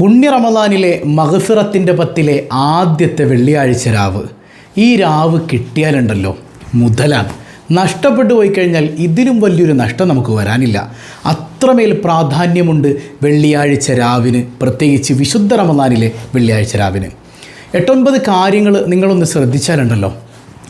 പുണ്യ റമദാനിലെ മഹഫിറത്തിന്റെ പത്തിലെ ആദ്യത്തെ വെള്ളിയാഴ്ച രാവ്. ഈ രാവ് കിട്ടിയാലുണ്ടല്ലോ മുതലാണ്. നഷ്ടപ്പെട്ടു പോയി കഴിഞ്ഞാൽ ഇതിലും വലിയൊരു നഷ്ടം നമുക്ക് വരാനില്ല. അത്രമേൽ പ്രാധാന്യമുണ്ട് വെള്ളിയാഴ്ച രാവിന് പ്രത്യേകിച്ച് വിശുദ്ധ റമദാനിലെ വെള്ളിയാഴ്ച രാവിന്. എട്ടൊൻപത് കാര്യങ്ങൾ നിങ്ങളൊന്ന് ശ്രദ്ധിച്ചാലുണ്ടല്ലോ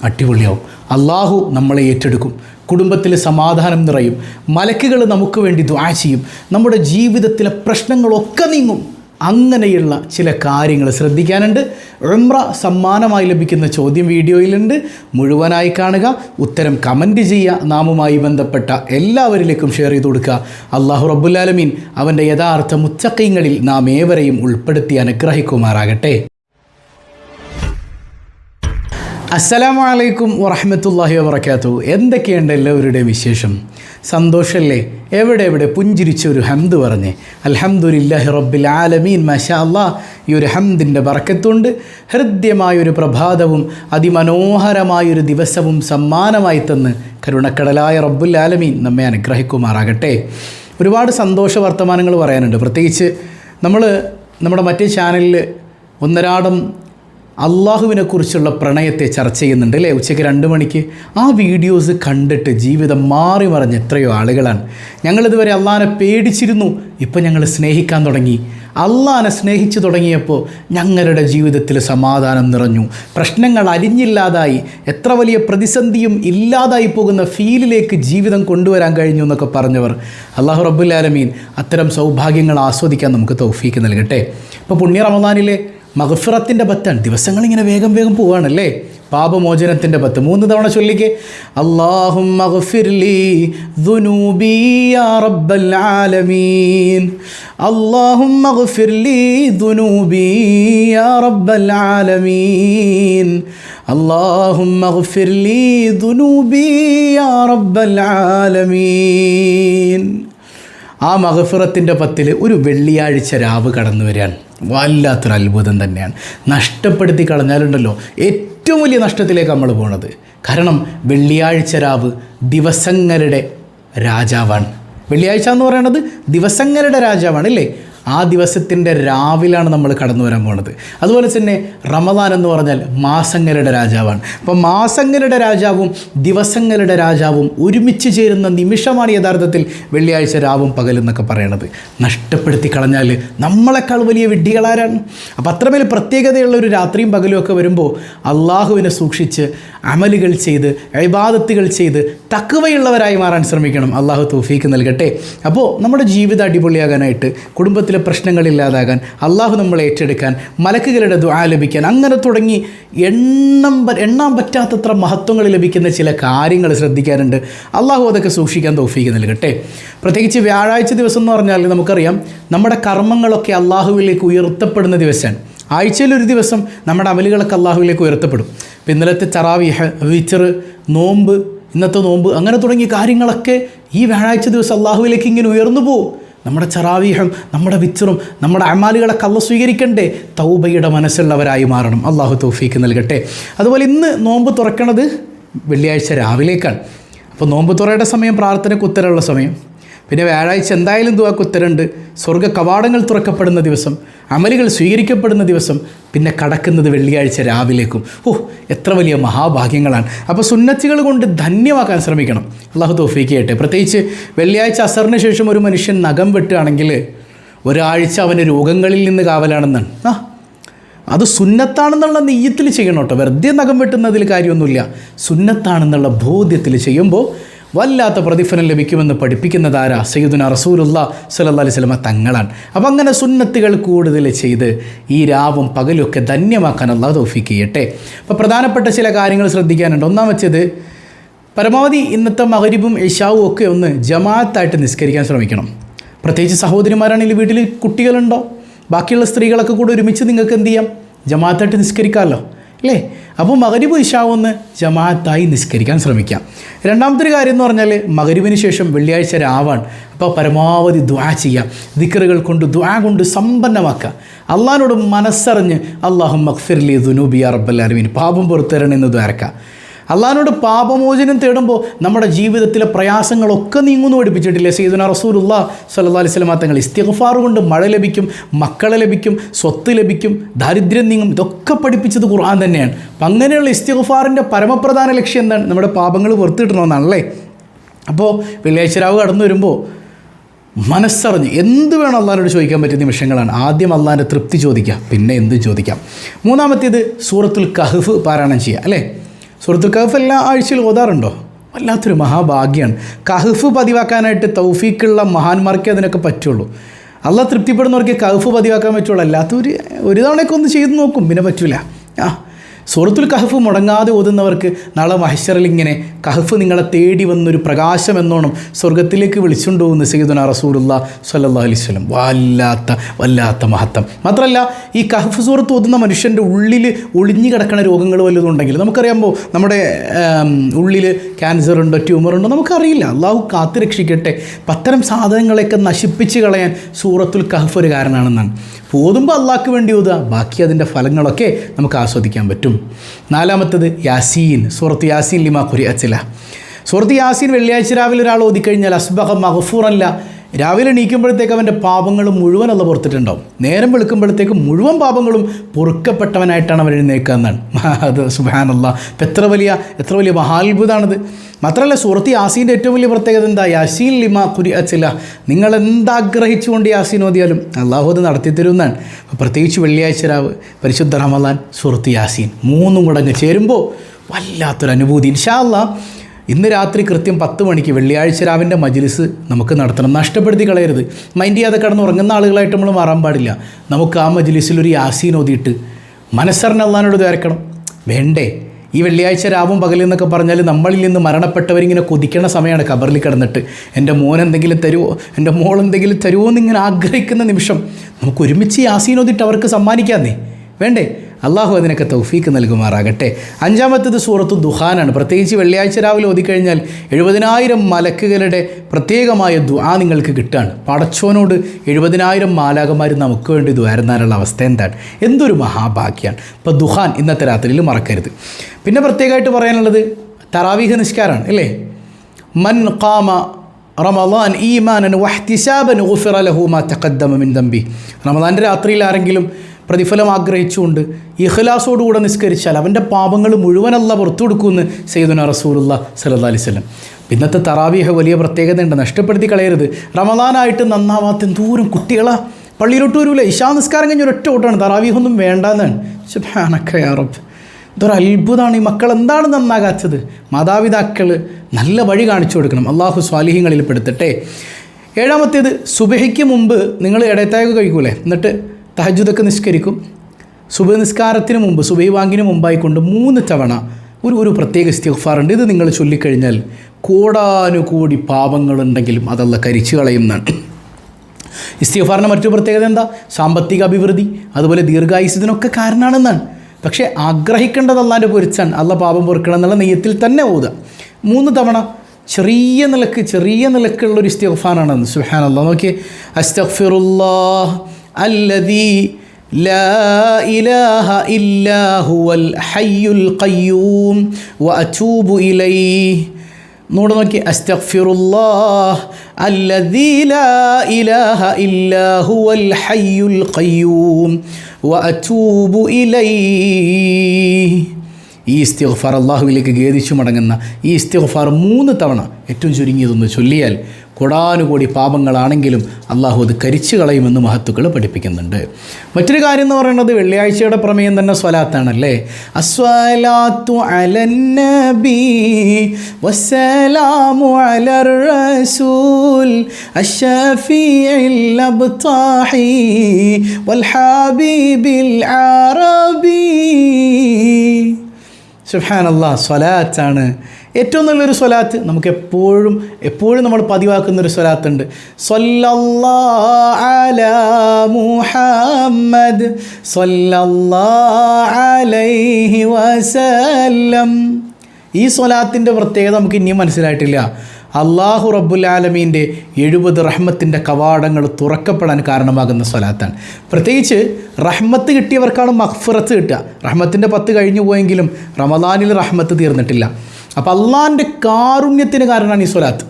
അടിപൊളിയാവും. അള്ളാഹു നമ്മളെ ഏറ്റെടുക്കും. കുടുംബത്തിൽ സമാധാനം നിറയും. മലക്കുകൾ നമുക്ക് വേണ്ടി ദ്വാ ചെയ്യും. നമ്മുടെ ജീവിതത്തിലെ പ്രശ്നങ്ങളൊക്കെ നീങ്ങും. അങ്ങനെയുള്ള ചില കാര്യങ്ങൾ ശ്രദ്ധിക്കാനുണ്ട്. ഉംറ സമ്മാനമായി ലഭിക്കുന്ന ചോദ്യം വീഡിയോയിലുണ്ട്. മുഴുവനായി കാണുക. ഉത്തരം കമന്റ് ചെയ്യുക. നാമുമായി ബന്ധപ്പെട്ട എല്ലാവരിലേക്കും ഷെയർ ചെയ്ത് കൊടുക്കുക. അള്ളാഹു റബ്ബുല്ലാലമീൻ അവന്റെ യഥാർത്ഥ മുച്ചക്കൈങ്ങളിൽ നാം ഏവരെയും ഉൾപ്പെടുത്തി അനുഗ്രഹിക്കുമാറാകട്ടെ. അസ്സലാമു അലൈക്കും വറഹമത്തല്ലാഹി വബർക്കാത്തു എന്തൊക്കെയുണ്ട് എല്ലാവരുടെയും വിശേഷം? സന്തോഷമല്ലേ എവിടെ എവിടെ പുഞ്ചിരിച്ച ഒരു ഹംദ് പറഞ്ഞ്. അൽഹംദുലില്ലാഹി റബ്ബിൽ ആലമീൻ മഷാ അല്ലാ ഈ ഒരു ഹംദിന്റെ വറക്കത്തുണ്ട് ഹൃദ്യമായൊരു പ്രഭാതവും അതിമനോഹരമായൊരു ദിവസവും സമ്മാനമായി തന്ന് കരുണക്കടലായ റബ്ബുൽ ആലമീൻ നമ്മെ അനുഗ്രഹിക്കുമാറാകട്ടെ. ഒരുപാട് സന്തോഷ വർത്തമാനങ്ങൾ പറയാനുണ്ട്. പ്രത്യേകിച്ച് നമ്മൾ നമ്മുടെ മറ്റേ ചാനലിൽ ഒന്നരാടം അള്ളാഹുവിനെക്കുറിച്ചുള്ള പ്രണയത്തെ ചർച്ച ചെയ്യുന്നുണ്ട് അല്ലേ? ഉച്ചയ്ക്ക് രണ്ട് മണിക്ക്. ആ വീഡിയോസ് കണ്ടിട്ട് ജീവിതം മാറി മറിഞ്ഞ എത്രയോ ആളുകളാണ്. ഞങ്ങളിതുവരെ അള്ളഹാനെ പേടിച്ചിരുന്നു. ഇപ്പം ഞങ്ങൾ സ്നേഹിക്കാൻ തുടങ്ങി. അള്ളഹാനെ സ്നേഹിച്ചു തുടങ്ങിയപ്പോൾ ഞങ്ങളുടെ ജീവിതത്തിൽ സമാധാനം നിറഞ്ഞു. പ്രശ്നങ്ങൾ അരിഞ്ഞില്ലാതായി എത്ര വലിയ പ്രതിസന്ധിയും ഇല്ലാതായി പോകുന്ന ഫീലിലേക്ക് ജീവിതം കൊണ്ടുവരാൻ കഴിഞ്ഞു എന്നൊക്കെ പറഞ്ഞവർ. അള്ളാഹു റബ്ബുല്ലാലമീൻ അത്തരം സൗഭാഗ്യങ്ങൾ ആസ്വദിക്കാൻ നമുക്ക് തൗഫീക്ക് നൽകട്ടെ. ഇപ്പോൾ പുണ്യ റമദാനിലെ മഹഫിറത്തിന്റെ പത്താണ്. ദിവസങ്ങൾ ഇങ്ങനെ വേഗം വേഗം പോവാണല്ലേ? പാപമോചനത്തിന്റെ പത്ത്. മൂന്ന് തവണ ചൊല്ലിക്ക്. അള്ളാഹും അള്ളാഹും ആലമീൻ. അള്ളാഹും റബ്ബൽ ആലമീൻ. ആ മഹഫിറത്തിന്റെ പത്തിൽ ഒരു വെള്ളിയാഴ്ച രാവ് കടന്നു വരികയാണ് വല്ലാത്തൊരു അത്ഭുതം തന്നെയാണ്. നഷ്ടപ്പെടുത്തി കളഞ്ഞാലുണ്ടല്ലോ ഏറ്റവും വലിയ നഷ്ടത്തിലേക്ക് നമ്മൾ പോണത്. കാരണം വെള്ളിയാഴ്ച രാവ് ദിവസങ്ങളുടെ രാജാവാണ്. വെള്ളിയാഴ്ച എന്ന് പറയുന്നത് ദിവസങ്ങളുടെ രാജാവാണ് അല്ലേ? ആ ദിവസത്തിന്റെ രാവിലാണ് നമ്മൾ കടന്നു വരാൻ പോണത്. അതുപോലെ തന്നെ റമദാൻ എന്ന് പറഞ്ഞാൽ മാസങ്ങളുടെ രാജാവാണ്. അപ്പം മാസങ്ങളുടെ രാജാവും ദിവസങ്ങളുടെ രാജാവും ഒരുമിച്ച് ചേരുന്ന നിമിഷമാണ് യഥാർത്ഥത്തിൽ വെള്ളിയാഴ്ച രാവും പകലെന്നൊക്കെ പറയണത്. നഷ്ടപ്പെടുത്തി കളഞ്ഞാൽ നമ്മളെക്കാൾ വലിയ വിഡ്ഢികളാരാണ് അപ്പം അത്രമേൽ പ്രത്യേകതയുള്ള ഒരു രാത്രിയും പകലും ഒക്കെ വരുമ്പോൾ അള്ളാഹുവിനെ സൂക്ഷിച്ച് അമലുകൾ ചെയ്ത് അഴിബാദത്തുകൾ ചെയ്ത് തക്കുവയുള്ളവരായി മാറാൻ ശ്രമിക്കണം. അള്ളാഹു തൗഫീക്ക് നൽകട്ടെ. അപ്പോൾ നമ്മുടെ ജീവിതം അടിപൊളിയാകാനായിട്ട് കുടുംബത്തിലെ പ്രശ്നങ്ങളില്ലാതാകാൻ അള്ളാഹു നമ്മളെ ഏറ്റെടുക്കാൻ മലക്കുകളുടെ ദ്വാ ലഭിക്കാൻ അങ്ങനെ തുടങ്ങി എണ്ണം എണ്ണാൻ പറ്റാത്തത്ര മഹത്വങ്ങൾ ലഭിക്കുന്ന ചില കാര്യങ്ങൾ ശ്രദ്ധിക്കാനുണ്ട്. അള്ളാഹു അതൊക്കെ സൂക്ഷിക്കാൻ തൗഫീക്ക് നൽകട്ടെ. പ്രത്യേകിച്ച് വ്യാഴാഴ്ച ദിവസം എന്ന് പറഞ്ഞാൽ നമുക്കറിയാം നമ്മുടെ കർമ്മങ്ങളൊക്കെ അള്ളാഹുവിലേക്ക് ഉയർത്തപ്പെടുന്ന ദിവസമാണ്. ആഴ്ചയിൽ ഒരു ദിവസം നമ്മുടെ അമലുകളൊക്കെ അള്ളാഹുവിലേക്ക് ഉയർത്തപ്പെടും. ഇപ്പം ഇന്നലത്തെ ചറാവിഹ് വിച്ചർ നോമ്പ് ഇന്നത്തെ നോമ്പ് അങ്ങനെ തുടങ്ങിയ കാര്യങ്ങളൊക്കെ ഈ വ്യാഴാഴ്ച ദിവസം അള്ളാഹുവിലേക്ക് ഇങ്ങനെ ഉയർന്നു പോകും നമ്മുടെ ചറാവീഹം നമ്മുടെ വിച്ചറും നമ്മുടെ അമാലുകളൊക്കെ കള്ള സ്വീകരിക്കണ്ടേ? തൗബയുടെ മനസ്സുള്ളവരായി മാറണം. അള്ളാഹു തൗഫീക്ക് നൽകട്ടെ. അതുപോലെ ഇന്ന് നോമ്പ് തുറക്കണത് വെള്ളിയാഴ്ച രാവിലേക്കാണ്. അപ്പോൾ നോമ്പ് തുറയുടെ സമയം പ്രാർത്ഥനയ്ക്ക് ഉത്തരമുള്ള സമയം. പിന്നെ വ്യാഴാഴ്ച എന്തായാലും ദുവാക്ക് ഉത്തരണ്ട്. സ്വർഗ കവാടങ്ങൾ തുറക്കപ്പെടുന്ന ദിവസം അമലുകൾ സ്വീകരിക്കപ്പെടുന്ന ദിവസം പിന്നെ കടക്കുന്നത് വെള്ളിയാഴ്ച രാവിലേക്കും. ഓ എത്ര വലിയ മഹാഭാഗ്യങ്ങളാണ്. അപ്പോൾ സുന്നത്തുകൾ കൊണ്ട് ധന്യമാക്കാൻ ശ്രമിക്കണം. അള്ളാഹു തോഫീക്ക് ചെയ്യട്ടെ. പ്രത്യേകിച്ച് വെള്ളിയാഴ്ച അസറിന് ശേഷം ഒരു മനുഷ്യൻ നഖം വെട്ടുകയാണെങ്കിൽ ഒരാഴ്ച അവന് രോഗങ്ങളിൽ നിന്ന് കാവലാണെന്നാണ്. ആ അത് സുന്നത്താണെന്നുള്ള നെയ്യത്തിൽ ചെയ്യണം കേട്ടോ. വെറുതെ നഖം വെട്ടുന്നതിൽ കാര്യമൊന്നുമില്ല. സുന്നത്താണെന്നുള്ള ബോധ്യത്തിൽ ചെയ്യുമ്പോൾ വല്ലാത്ത പ്രതിഫലം ലഭിക്കുമെന്ന് പഠിപ്പിക്കുന്നത് ആരാ? സയ്യിദുന റസൂലുള്ള സല്ലല്ലാഹു അലൈഹി സ്വലമ തങ്ങളാണ്. അപ്പം അങ്ങനെ സുന്നത്തുകൾ കൂടുതൽ ചെയ്ത് ഈ രാവും പകലൊക്കെ ധന്യമാക്കാൻ അള്ളാഹു തൗഫീക്ക് ചെയ്യട്ടെ. അപ്പോൾ പ്രധാനപ്പെട്ട ചില കാര്യങ്ങൾ ശ്രദ്ധിക്കാനുണ്ട്. ഒന്നാമത്തേത് പരമാവധി ഇന്നത്തെ മകരിബും ഇഷാവും ഒക്കെ ഒന്ന് ജമാഅത്തായിട്ട് നിസ്കരിക്കാൻ ശ്രമിക്കണം. പ്രത്യേകിച്ച് സഹോദരിമാരാണെങ്കിൽ വീട്ടിൽ കുട്ടികളുണ്ടോ? ബാക്കിയുള്ള സ്ത്രീകളൊക്കെ കൂടെ ഒരുമിച്ച് നിങ്ങൾക്ക് എന്ത് ചെയ്യാം? ജമാഅത്തായിട്ട് നിസ്കരിക്കാമല്ലോ. അല്ലേ? അപ്പോൾ മകരിബ് ഇഷാവൊന്ന് ജമാഅത്തായി നിസ്കരിക്കാൻ ശ്രമിക്കാം. രണ്ടാമത്തെ ഒരു കാര്യം എന്ന് പറഞ്ഞാൽ മകരിബിന് ശേഷം വെള്ളിയാഴ്ച രാവാണ്. അപ്പോൾ പരമാവധി ദ്വാ ചെയ്യാം. ദിക്കറുകൾ കൊണ്ട് ദ്വാ കൊണ്ട് സമ്പന്നമാക്കുക അള്ളഹാനോട് മനസ്സറിഞ്ഞ് അള്ളാഹു മഖ്ഫിർലി ദുനൂബിയ റബ്ബല്ലാലുമീൻ പാപം പുറത്തുതരണമെന്ന് ദ്വാരക്കാം. അള്ളഹാനോട് പാപമോചനം തേടുമ്പോൾ നമ്മുടെ ജീവിതത്തിലെ പ്രയാസങ്ങളൊക്കെ നീങ്ങുന്നു പഠിപ്പിച്ചിട്ടില്ലേ? സീദന റസൂലുള്ള സല്ലാ അലൈഹി സ്വലമാ തങ്ങൾ ഇസ്തിഫാർ കൊണ്ട് മഴ ലഭിക്കും മക്കളെ ലഭിക്കും സ്വത്ത് ലഭിക്കും ദാരിദ്ര്യം നീങ്ങും. ഇതൊക്കെ പഠിപ്പിച്ചത് ഖുർആൻ തന്നെയാണ്. അപ്പം അങ്ങനെയുള്ള ഇസ്തിഗ്ഫാറിന്റെ പരമപ്രധാന ലക്ഷ്യം എന്താണ്? നമ്മുടെ പാപങ്ങൾ പുറത്തിട്ടണമെന്നാണല്ലേ അപ്പോൾ വെള്ളിയാഴ്ച രാവ് കടന്നു വരുമ്പോൾ മനസ്സറിഞ്ഞ് എന്ത് വേണം അള്ളാഹിനോട് ചോദിക്കാൻ പറ്റിയ നിമിഷങ്ങളാണ്. ആദ്യം അള്ളാഹിന്റെ തൃപ്തി ചോദിക്കാം പിന്നെ എന്ത് ചോദിക്കാം. മൂന്നാമത്തേത് സൂറത്തുൽ കഹഫ് പാരായണം ചെയ്യുക അല്ലേ? സൂറത്തുൽ കഹഫ് എല്ലാ ആഴ്ചയിൽ ഓതാറുണ്ടോ? വല്ലാത്തൊരു മഹാഭാഗ്യമാണ് കഹഫ് പതിവാക്കാനായിട്ട് തൗഫീക്കുള്ള മഹാന്മാർക്കേ അതിനൊക്കെ പറ്റുള്ളൂ. അല്ല തൃപ്തിപ്പെടുന്നവർക്ക് കഹഫ് പതിവാക്കാൻ പറ്റുള്ളൂ. അല്ലാത്തവർ ഒരു തവണയൊക്കെ ഒന്ന് ചെയ്ത് നോക്കും. പിന്നെ പറ്റില്ല ആ സൂറത്തുൽ കഹഫ് മുടങ്ങാതെ ഓതുന്നവർക്ക് നാളെ മഹശറിൽ ഇങ്ങനെ കഹഫ് നിങ്ങളെ തേടി വന്നൊരു പ്രകാശം എന്നോണം സ്വർഗത്തിലേക്ക് വിളിച്ചുകൊണ്ട് പോകുന്ന സയ്യിദുന റസൂലുള്ള സല്ലാ അലൈഹി വല്ലാത്ത വല്ലാത്ത മഹത്വം. മാത്രമല്ല ഈ കഹഫ് സൂറത്ത് ഓതുന്ന മനുഷ്യന്റെ ഉള്ളിൽ ഒളിഞ്ഞു കിടക്കുന്ന രോഗങ്ങൾ വല്ലതും ഉണ്ടെങ്കിൽ നമുക്കറിയാമ്പോൾ നമ്മുടെ ഉള്ളിൽ ക്യാൻസർ ഉണ്ടോ ട്യൂമർ ഉണ്ടോ നമുക്കറിയില്ല. അള്ളാഹു കാത്തു രക്ഷിക്കട്ടെ പത്തരം സാധനങ്ങളെയൊക്കെ നശിപ്പിച്ച് കളയാൻ സൂറത്തുൽ കഹഫ് ഒരു കാരണമാണെന്നാണ്. ഓതുമ്പോൾ അള്ളാഹ്ക്ക് വേണ്ടി ഓതുക. ബാക്കി അതിന്റെ ഫലങ്ങളൊക്കെ നമുക്ക് ആസ്വദിക്കാൻ പറ്റും. നാലാമത്തത് യാസീൻ. സുഹൃത്ത് യാസീൻ ലിമാ കുരി അച്ചില സുഹൃത്ത് യാസീൻ വെള്ളിയാഴ്ച രാവിലെ ഒരാൾ ഓതിക്കഴിഞ്ഞാൽ അസ്ബഹ മഹഫൂറല്ല രാവിലെ എണീക്കുമ്പോഴത്തേക്ക് അവന്റെ പാപങ്ങൾ മുഴുവൻ അല്ല പുറത്തിട്ടുണ്ടാവും. നേരം വെളുക്കുമ്പോഴത്തേക്ക് മുഴുവൻ പാപങ്ങളും പൊറുക്കപ്പെട്ടവനായിട്ടാണ് അവൻ എഴുന്നേക്കുക എന്നാണ്. അത് സുബാനല്ല ഇപ്പം എത്ര വലിയ എത്ര വലിയ മഹാത്ഭുതമാണിത് മാത്രമല്ല സുഹൃത്തി യാസീന്റെ ഏറ്റവും വലിയ പ്രത്യേകത എന്താ? യാസീൻ ലിമ കുരി അച്ചില്ല നിങ്ങൾ എന്താഗ്രഹിച്ചുകൊണ്ട് യാസീൻ ഓതിയാലും അള്ളാഹു അത് നടത്തി തരുന്നതാണ് പ്രത്യേകിച്ച് വെള്ളിയാഴ്ച രാവ് പരിശുദ്ധ റമദാൻ സുഹൃത്തി യാസീൻ. മൂന്നും കൂടെ അങ്ങ് ചേരുമ്പോൾ വല്ലാത്തൊരു അനുഭൂതി ഇൻഷാ അല്ലാ ഇന്ന് രാത്രി കൃത്യം പത്ത് മണിക്ക് വെള്ളിയാഴ്ച രാവിന്റെ മജ്ലിസ് നമുക്ക് നടത്തണം. നഷ്ടപ്പെടുത്തി കളയരുത്. മൈൻഡ് ചെയ്യാതെ കിടന്ന് ഉറങ്ങുന്ന ആളുകളായിട്ട് നമ്മൾ മാറാൻ പാടില്ല. നമുക്ക് ആ മജ്ലിസിൽ ഒരു യാസീൻ ഓതിയിട്ട് മനസ്സറിന് അള്ളഹാനോട് വേണ്ടേ? ഈ വെള്ളിയാഴ്ച രാവും പകലും എന്നൊക്കെ പറഞ്ഞാൽ നമ്മളിൽ നിന്ന് മരണപ്പെട്ടവരിങ്ങനെ കൊതിക്കണ സമയമാണ് കബറിൽ കിടന്നിട്ട്. എന്റെ മോൻ എന്തെങ്കിലും തരുമോ എന്റെ മോൾ എന്തെങ്കിലും തരുമോ എന്നിങ്ങനെ ആഗ്രഹിക്കുന്ന നിമിഷം നമുക്ക് ഒരുമിച്ച് യാസീൻ ഓതിയിട്ട് അവർക്ക് സമ്മാനിക്കാന്നേ വേണ്ടേ? അള്ളാഹു അതിനൊക്കെ തൗഫീക്ക് നൽകുമാറാകട്ടെ. അഞ്ചാമത്തത് സൂറത്ത് ദുഹാനാണ്. പ്രത്യേകിച്ച് വെള്ളിയാഴ്ച രാവിലെ ഓതിക്കഴിഞ്ഞാൽ എഴുപതിനായിരം മലക്കുകളുടെ പ്രത്യേകമായ ദുആ നിങ്ങൾക്ക് കിട്ടുകയാണ് പടച്ചോനോട് എഴുപതിനായിരം മാലാകന്മാർ നമുക്ക് വേണ്ടി ദ്വാരുന്നാനുള്ള അവസ്ഥ എന്താണ്? എന്തൊരു മഹാഭാഗ്യമാണ് ഇപ്പോൾ ദുഹാൻ ഇന്നത്തെ രാത്രിയിൽ മറക്കരുത്. പിന്നെ പ്രത്യേകമായിട്ട് പറയാനുള്ളത് തറാവീഹ് നിസ്കാരമാണ് അല്ലേ? മൻ കാമ റമദാൻ ഈമാനൻ വഹ്തിസാബൻ ഊഫിറ ലഹു മാ തഖദ്ദമ മിൻ ദംബി. റമദാന്റെ രാത്രിയിൽ ആരെങ്കിലും പ്രതിഫലം ആഗ്രഹിച്ചുകൊണ്ട് ഇഖലാസോടുകൂടെ നിസ്കരിച്ചാൽ അവന്റെ പാപങ്ങൾ മുഴുവനല്ല പുറത്തു കൊടുക്കുമെന്ന് സെയ്ദുന റസൂലുള്ള സല്ലല്ലാഹു അലൈഹി വസല്ലം. ഇന്നത്തെ തറാവീഹ വലിയ പ്രത്യേകതയുണ്ട്. നഷ്ടപ്പെടുത്തി കളയരുത്. റമദാനായിട്ട് നന്നാവാത്ത എന്തോരം കുട്ടികളാ. പള്ളിയിലോട്ട് വരൂല. ഇശാ നിസ്കാരം കഴിഞ്ഞ ഒരൊറ്റ ഓട്ടാണ് തറാവീഹൊന്നും വേണ്ടെന്നാണ്. സുബ്ഹാനക്കയാറബ് ഇതൊരു അത്ഭുതമാണ്. ഈ മക്കൾ എന്താണ് നന്നാകാത്തത്? മാതാപിതാക്കൾ നല്ല വഴി കാണിച്ചു കൊടുക്കണം. അള്ളാഹു സ്വാലിഹ്യങ്ങളിൽ പെടുത്തട്ടെ. ഏഴാമത്തേത് സുബഹിക്ക് മുമ്പ് നിങ്ങൾ ഇടയത്തായൊക്കെ കഴിക്കൂലേ? എന്നിട്ട് തഹജുദൊക്കെ നിസ്കരിക്കും. സുബഹ് നിസ്കാരത്തിന് മുമ്പ് സുബഹി വാങ്ങിന് മുമ്പായിക്കൊണ്ട് മൂന്ന് തവണ ഒരു ഒരു പ്രത്യേക ഇസ്തിഗ്ഫാറുണ്ട്. ഇത് നിങ്ങൾ ചൊല്ലിക്കഴിഞ്ഞാൽ കോടാനുകൂടി പാപങ്ങളുണ്ടെങ്കിലും അതല്ല കരിച്ചു കളയുന്നതാണ്. ഇസ്തിഗ്ഫാറിന്റെ മറ്റൊരു പ്രത്യേകത എന്താ? സാമ്പത്തിക അഭിവൃദ്ധി അതുപോലെ ദീർഘായുസ് ഇതിനൊക്കെ കാരണമാണെന്നാണ്. പക്ഷേ ആഗ്രഹിക്കേണ്ടത് അല്ലാന്റെ പൊരിച്ചാണ് അല്ല പാപം പൊറുക്കണം എന്നുള്ള നെയ്യത്തിൽ തന്നെ ഓതുക. മൂന്ന് തവണ ചെറിയ നിലയ്ക്ക് ചെറിയ നിലക്കുള്ളൊരു ഇസ്തിഗ്ഫാറാണെന്ന്. സുഹാൻ അല്ല നോക്കിയേ. അസ്തഗ്ഫിറുല്ലാഹ്. അല്ലദീ لا إله إلا هو الحي القيوم وأتوب إليه നൂടെ നോക്കി അസ്തഗ്ഫിറുല്ലാഹ് അല്ലദീ ലാ ഇലാഹ ഇല്ലാ ഹുവൽ ഹയ്യുൽ ഖയ്യൂം വഅതൂബു ഇലൈഹി ഈ ഇസ്തിഗ്ഫാർ അള്ളാഹുവിലേക്ക് ഖേദിച്ചു മടങ്ങുന്ന ഈ ഇസ്തിഗ്ഫാർ മൂന്ന് തവണ ഏറ്റവും ചുരുങ്ങിയതൊന്ന് ചൊല്ലിയാൽ കൊടാനുകൂടി പാപങ്ങളാണെങ്കിലും അള്ളാഹു അത് കരിച്ചു കളയുമെന്ന് മഹത്തുക്കൾ പഠിപ്പിക്കുന്നുണ്ട്. മറ്റൊരു കാര്യം എന്ന് പറയുന്നത് വെള്ളിയാഴ്ചയുടെ പ്രമേയം തന്നെ സ്വലാത്താണല്ലേ? അസ്വലാത്തു അലന്നബി വസ്സലാമു അലർ റസൂൽ അഷ്ഫീഇൽ അബ്താഹി വൽ ഹബീബിൽ അറബി. സുബ്ഹാനല്ലാഹ് സ്വലാത്താണ് ഏറ്റവും നല്ലൊരു സ്വലാത്ത് നമുക്ക് എപ്പോഴും എപ്പോഴും നമ്മൾ പതിവാക്കുന്നൊരു സ്വലാത്തുണ്ട്. സ്വലാത്ത് അലാ മുഹമ്മദ് അലൈഹി വസല്ലം. ഈ സ്വലാത്തിന്റെ പ്രത്യേകത നമുക്ക് ഇനിയും മനസ്സിലായിട്ടില്ല. അള്ളാഹു റബ്ബുലാലമീന്റെ എഴുപത് റഹ്മത്തിന്റെ കവാടങ്ങൾ തുറക്കപ്പെടാൻ കാരണമാകുന്ന സ്വലാത്താണ്. പ്രത്യേകിച്ച് റഹ്മത്ത് കിട്ടിയവർക്കാണ് മഹ്ഫറത്ത് കിട്ടുക. റഹ്മത്തിന്റെ പത്ത് കഴിഞ്ഞു പോയെങ്കിലും റമദാനിൽ റഹ്മത്ത് തീർന്നിട്ടില്ല. അപ്പോൾ അള്ളാഹിന്റെ കാരുണ്യത്തിന് കാരണമാണ് ഈ സ്വലാത്ത്.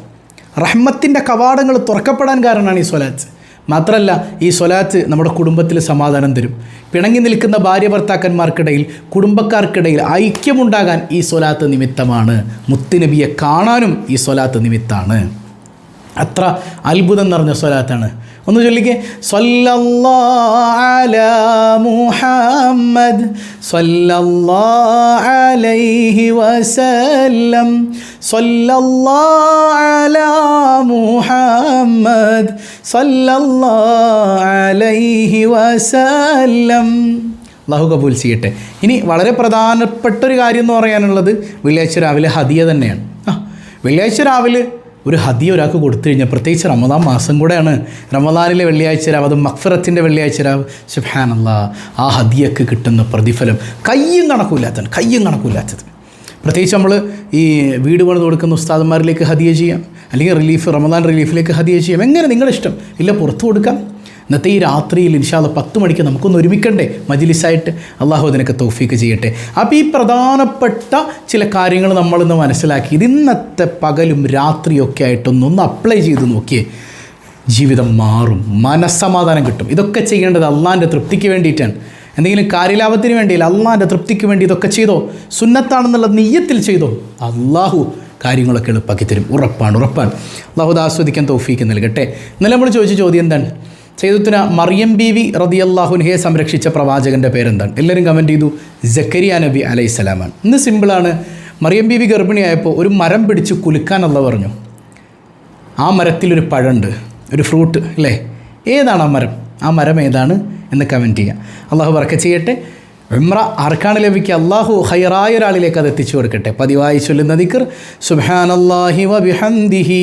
റഹ്മത്തിന്റെ കവാടങ്ങൾ തുറക്കപ്പെടാൻ കാരണമാണ് ഈ സ്വലാത്ത്. മാത്രമല്ല ഈ സ്വലാത്ത് നമ്മുടെ കുടുംബത്തിൽ സമാധാനം തരും. പിണങ്ങി നിൽക്കുന്ന ഭാര്യ ഭർത്താക്കന്മാർക്കിടയിൽ കുടുംബക്കാർക്കിടയിൽ ഐക്യമുണ്ടാകാൻ ഈ സ്വലാത്ത് നിമിത്തമാണ്. മുത്തുനബിയെ കാണാനും ഈ സ്വലാത്ത് നിമിത്താണ് അത്ര അത്ഭുതം നിറഞ്ഞ സ്വലാത്താണ്. ഒന്ന് ചൊല്ലിക്കേ. മുഹമ്മദ് അലൈഹി വസല്ലം മുഹമ്മദ് അലൈഹി വസല്ലം. അള്ളാഹു കബൂൽ ചെയ്യട്ടെ. ഇനി വളരെ പ്രധാനപ്പെട്ട ഒരു കാര്യം എന്ന് പറയാനുള്ളത് വെള്ളിയാഴ്ച രാവിലെ ഹദിയ തന്നെയാണ്. ആ വെള്ളിയാഴ്ച രാവിലെ ഒരു ഹദിയ ഒരാൾക്ക് കൊടുത്തു കഴിഞ്ഞാൽ പ്രത്യേകിച്ച് റമദാൻ മാസം കൂടെയാണ്. റമദാനിലെ വെള്ളിയാഴ്ച രാവ് അത് മക്ഫറത്തിന്റെ വെള്ളിയാഴ്ച രാവ്. സുഹാനല്ല ആ ഹദിയക്ക് കിട്ടുന്ന പ്രതിഫലം കയ്യും കണക്കില്ലാത്തത് കയ്യും കണക്കില്ലാത്തത് പ്രത്യേകിച്ച് നമ്മൾ ഈ വീട് പണിത് കൊടുക്കുന്ന ഉസ്താദന്മാരിലേക്ക് ഹദിയ ചെയ്യാം. അല്ലെങ്കിൽ റിലീഫ് റമദാൻ റിലീഫിലേക്ക് ഹദിയ ചെയ്യാം. എങ്ങനെ നിങ്ങളുടെ ഇഷ്ടം? ഇല്ല പുറത്ത് കൊടുക്കാം. ഇന്നത്തെ ഈ രാത്രിയിൽ ഇൻഷാല്ല പത്ത് മണിക്ക് നമുക്കൊന്ന് ഒരുമിക്കണ്ടേ? മജിലിസായിട്ട്. അള്ളാഹു അതിനൊക്കെ തൗഫീക്ക് ചെയ്യട്ടെ. അപ്പോൾ ഈ പ്രധാനപ്പെട്ട ചില കാര്യങ്ങൾ നമ്മളിന്ന് മനസ്സിലാക്കി. ഇത് ഇന്നത്തെ പകലും രാത്രിയൊക്കെ ആയിട്ടൊന്നൊന്ന് അപ്ലൈ ചെയ്ത് നോക്കിയേ. ജീവിതം മാറും. മനസ്സമാധാനം കിട്ടും. ഇതൊക്കെ ചെയ്യേണ്ടത് അള്ളാന്റെ തൃപ്തിക്ക് വേണ്ടിയിട്ടാണ്. എന്തെങ്കിലും കാര്യലാഭത്തിന് വേണ്ടിയില്ല അള്ളാന്റെ തൃപ്തിക്ക് വേണ്ടി ഇതൊക്കെ ചെയ്തോ? സുന്നത്താണെന്നുള്ള നെയ്യത്തിൽ ചെയ്തോ? അള്ളാഹു കാര്യങ്ങളൊക്കെ എളുപ്പാക്കി തരും. ഉറപ്പാണ് ഉറപ്പാണ്. അള്ളാഹു ആസ്വദിക്കാൻ തൗഫീക്ക് നൽകട്ടെ. ഇന്നലെ നമ്മൾ ചോദിച്ച ചോദ്യം എന്താണ്? സൈദുത്തിന മറിയം ബി വി റതിയല്ലാഹുൻഹയെ സംരക്ഷിച്ച പ്രവാചകന്റെ പേരെന്താണ്? എല്ലാവരും കമന്റ് ചെയ്തു. ജക്കരിയ നബി അലൈഹിസ്സലാമാണ് ഇന്ന് സിമ്പിളാണ് മറിയം ബി വി ഗർഭിണിയായപ്പോൾ ഒരു മരം പിടിച്ച് കുലുക്കാനുള്ള പറഞ്ഞു. ആ മരത്തിലൊരു പഴമുണ്ട് ഒരു ഫ്രൂട്ട് അല്ലേ ഏതാണ് ആ മരം? ആ മരം ഏതാണ് എന്ന് കമന്റ് ചെയ്യുക അള്ളാഹു പറക്ക ചെയ്യട്ടെ. ഉമ്ര ആർക്കാണ് ലഭിക്കുക? അള്ളാഹു ഹൈറായ ഒരാളിലേക്ക് അത് എത്തിച്ചു കൊടുക്കട്ടെ. പതിവായി ചൊല്ലുന്ന ദിക്കർ സുബാനല്ലാഹി വബിഹംദിഹി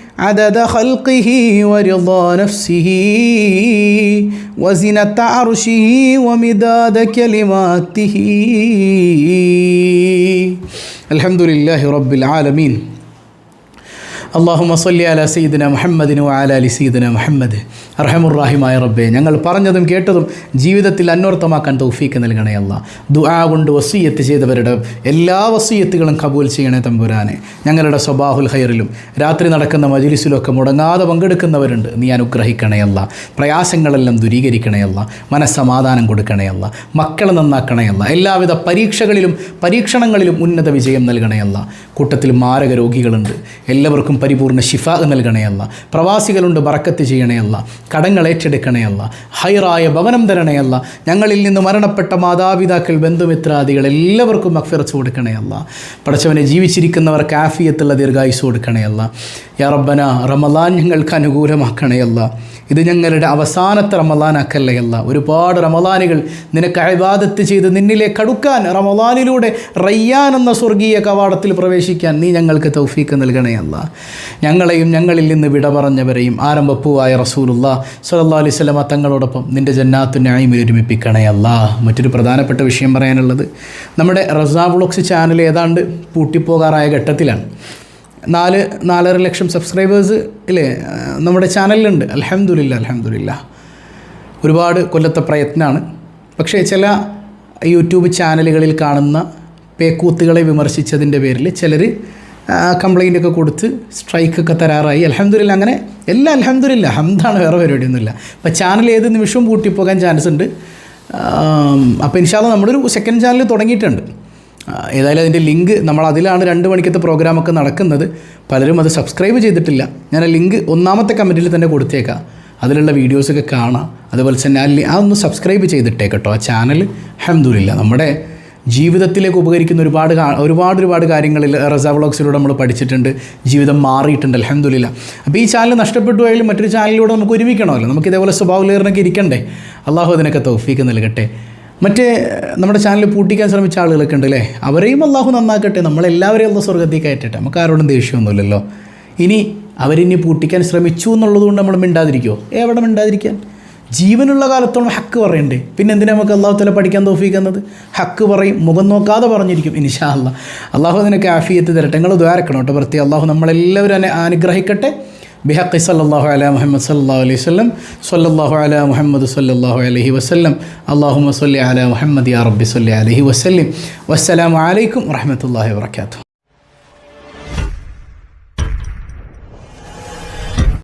عدد خلقه ورضا نفسه وزنة عرشه ومداد كلماته. الحمد لله رب العالمين. അള്ളാഹു മസല്ലി അല സീദിന മുഹമ്മദിനു ആല അലി സീദിന മുഹമ്മദ്. അർഹമുറാഹിമായ റബ്ബെ ഞങ്ങൾ പറഞ്ഞതും കേട്ടതും ജീവിതത്തിൽ അന്വർത്ഥമാക്കാൻ തൗഫീക്ക് നൽകണേ അല്ല. ദുആ കൊണ്ട് വസീയത്ത് ചെയ്തവരുടെ എല്ലാ വസീയത്തുകളും കബൂൽ ചെയ്യണേ തമ്പുരാനെ. ഞങ്ങളുടെ സ്വബാഹുൽ ഹൈറിലും രാത്രി നടക്കുന്ന മജുലിസിലൊക്കെ മുടങ്ങാതെ പങ്കെടുക്കുന്നവരുണ്ട്. നീ അനുഗ്രഹിക്കണേയല്ല പ്രയാസങ്ങളെല്ലാം ദുരീകരിക്കണേയല്ല മനസ്സമാധാനം കൊടുക്കണേ അല്ല. മക്കളെ നന്നാക്കണേ എല്ലാവിധ പരീക്ഷകളിലും പരീക്ഷണങ്ങളിലും ഉന്നത വിജയം നൽകണേ കൂട്ടത്തിൽ മാരക രോഗികളുണ്ട്. എല്ലാവർക്കും പരിപൂർണ ശിഫാഖ് നൽകണയല്ല പ്രവാസികളുണ്ട് ബറക്കത്ത് ചെയ്യണയല്ല കടങ്ങൾ ഏറ്റെടുക്കണയല്ല ഹൈറായ ഭവനം തരണയല്ല ഞങ്ങളിൽ നിന്ന് മരണപ്പെട്ട മാതാപിതാക്കൾ ബന്ധുമിത്രാദികൾ എല്ലാവർക്കും അക്ഫിറച്ച് കൊടുക്കണയല്ല പഠിച്ചവനെ ജീവിച്ചിരിക്കുന്നവർക്ക് ആഫിയത്തുള്ള ദീർഘായുസ് കൊടുക്കണയല്ല യറബന റമലാൻ ഞങ്ങൾക്ക് അനുകൂലമാക്കണയല്ല ഇത് ഞങ്ങളുടെ അവസാനത്തെ റമലാനാക്കല്ലയല്ല ഒരുപാട് റമലാനുകൾ നിനക്ക് അഴിബാദത്ത് ചെയ്ത് നിന്നിലെ കടുക്കാൻ റമലാനിലൂടെ റയ്യാൻ എന്ന സ്വർഗീയ കവാടത്തിൽ പ്രവേശിക്കാൻ നീ ഞങ്ങൾക്ക് തൗഫീക്ക് നൽകണേ അല്ല. ഞങ്ങളെയും ഞങ്ങളിൽ നിന്ന് വിട പറഞ്ഞവരെയും ആരംഭപ്പൂവായ റസൂലുള്ള സല്ലാ അലൈഹി സ്വലമ തങ്ങളോടൊപ്പം നിന്റെ ജന്നാത്തു ന്യായം ഒരുമിപ്പിക്കണേ അല്ല. മറ്റൊരു പ്രധാനപ്പെട്ട വിഷയം പറയാനുള്ളത് നമ്മുടെ റസാ വ്ളോഗ്സ് ചാനൽ ഏതാണ്ട് പൂട്ടിപ്പോകാറായ ഘട്ടത്തിലാണ്. നാല് നാലര ലക്ഷം സബ്സ്ക്രൈബേഴ്സ് ഇല്ലേ? നമ്മുടെ ചാനലിലുണ്ട് അലഹമുല്ല അലഹമുല്ല ഒരുപാട് കൊല്ലത്തെ പ്രയത്നമാണ് പക്ഷേ ചില യൂട്യൂബ് ചാനലുകളിൽ കാണുന്ന പേക്കൂത്തുകളെ വിമർശിച്ചതിന്റെ പേരിൽ ചിലർ കംപ്ലൈന്റ് ഒക്കെ കൊടുത്ത് സ്ട്രൈക്കൊക്കെ തരാറായി. അലഹമ്മദില്ല അങ്ങനെ എല്ലാം അലഹമ്മദില്ല ഹംദാണ് വേറെ പരിപാടിയൊന്നുമില്ല. അപ്പോൾ ചാനൽ ഏത് നിമിഷവും പൂട്ടിപ്പോകാൻ ചാൻസ് ഉണ്ട്. അപ്പോൾ ഇൻഷാല്ല നമ്മളൊരു സെക്കൻഡ് ചാനൽ തുടങ്ങിയിട്ടുണ്ട്. ഏതായാലും അതിന്റെ ലിങ്ക് നമ്മൾ അതിലാണ് രണ്ട് മണിക്കത്തെ പ്രോഗ്രാമൊക്കെ നടക്കുന്നത്. പലരും അത് സബ്സ്ക്രൈബ് ചെയ്തിട്ടില്ല. ഞാൻ ആ ലിങ്ക് ഒന്നാമത്തെ കമന്റിൽ തന്നെ കൊടുത്തേക്കാം. അതിലുള്ള വീഡിയോസൊക്കെ കാണാം. അതുപോലെ തന്നെ ആ ഒന്ന് സബ്സ്ക്രൈബ് ചെയ്തിട്ടേ കേട്ടോ. ആ ചാനൽ അഹമ്മദില്ല നമ്മുടെ ജീവിതത്തിലേക്ക് ഉപകരിക്കുന്ന ഒരുപാട് ഒരുപാട് ഒരുപാട് കാര്യങ്ങളിൽ റസ വ്ളോഗ്സിലൂടെ നമ്മൾ പഠിച്ചിട്ടുണ്ട്. ജീവിതം മാറിയിട്ടുണ്ട് അലഹമില്ല അപ്പോൾ ഈ ചാനൽ നഷ്ടപ്പെട്ടു പോയാലും മറ്റൊരു ചാനലിലൂടെ നമുക്ക് ഒരുമിക്കണമല്ലോ. നമുക്ക് ഇതേപോലെ സ്വഭാവലേറിനൊക്കെ ഇരിക്കണ്ടേ? അള്ളാഹു അതിനൊക്കെ തൗഫീക്ക് നൽകട്ടെ. മറ്റേ നമ്മുടെ ചാനൽ പൂട്ടിക്കാൻ ശ്രമിച്ച ആളുകളൊക്കെ ഉണ്ട് അല്ലേ അവരെയും അള്ളാഹു നന്നാക്കട്ടെ. നമ്മളെല്ലാവരെയും ഒന്ന് സ്വർഗത്തിൽ കയറ്റട്ടെ നമുക്ക് ആരോടും ദേഷ്യമൊന്നുമില്ലല്ലോ. ഇനി അവരിനി പൂട്ടിക്കാൻ ശ്രമിച്ചു എന്നുള്ളതുകൊണ്ട് നമ്മൾ മിണ്ടാതിരിക്കുമോ എവിടെ മിണ്ടാതിരിക്കാൻ? ജീവനുള്ള കാലത്തോളം ഹക്ക് പറയണ്ടേ. പിന്നെ എന്തിനാ നമുക്ക് അള്ളാഹു തല പഠിക്കാൻ തോഫിക്കുന്നത് ഹക്ക് പറയും മുഖം നോക്കാതെ പറഞ്ഞിരിക്കും ഇൻഷാ അല്ല അള്ളാഹു അതിനൊക്കെ ആഫിയത്ത് തരട്ടെ. നിങ്ങൾ ദ്വാരക്കണം കേട്ടോ. പ്രത്യേക അള്ളാഹു നമ്മളെല്ലാവരും അനെ അനുഗ്രഹിക്കട്ടെ. ബിഹക്കി സല്ലാഹു അല മുഹമ്മദ് സല്ലല്ലാഹു അലൈഹി വസല്ലം. സല്ലാഹു അല മുഹമ്മദ് സല്ലാഹു അലഹി വസല്ലം. അള്ളാഹു സല്ലി അല മുഹമ്മദ് യാ റബ്ബി സല്ലി അലഹി വസല്ലം. വസ്സലാമു അലൈക്കും വാത്തു